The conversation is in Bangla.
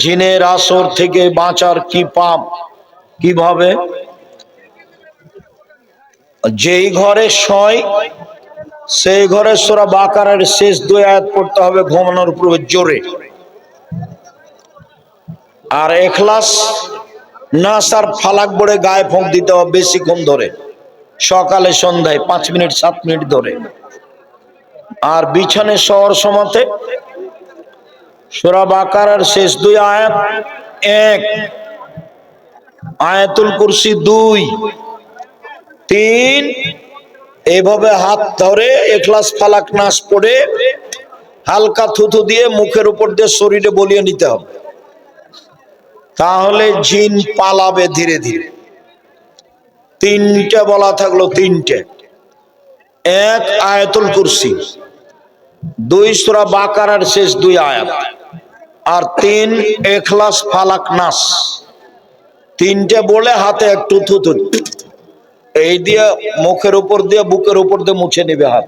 জিনের আসর থেকে বাঁচার কি পাপ? কীভাবে? যেই ঘরে শয় সেই ঘরে সোরা বাকারের শেষ দুই আয়াত পড়তে হবে ঘুমানোর পূর্বে জোরে। আর এখলাস না সার ফালাক বড়ে গায়ে ফোঁক দিতে হবে বেশিক্ষণ ধরে। সকালে সন্ধ্যায় পাঁচ মিনিট, সাত মিনিট ধরে। আর বিছানে শহর সমাতে। সোরা বাকারের শেষ দুই আয়াত, এক। আয়াতুল কুরসি দুই। তিন। এইভাবে হাত ধরে এখলাস ফালাক নাস পড়ে হালকা থুথু দিয়ে মুখের উপর দিয়ে শরীরে বলিয়ে নিতে হবে। তাহলে জিন পালাবে ধীরে ধীরে। তিনটে বলা থাকল তিনটে। এক আয়াতুল কুরসি। দুই সুরা বাকারার শেষ দুই আয়াত। আর তিন, এখলাস ফালাক নাস। তিনটে বলে হাতে একটু থুতু। এই দিয়ে মুখের উপর দিয়ে, বুকের উপর দিয়ে মুছে নিবে হাত।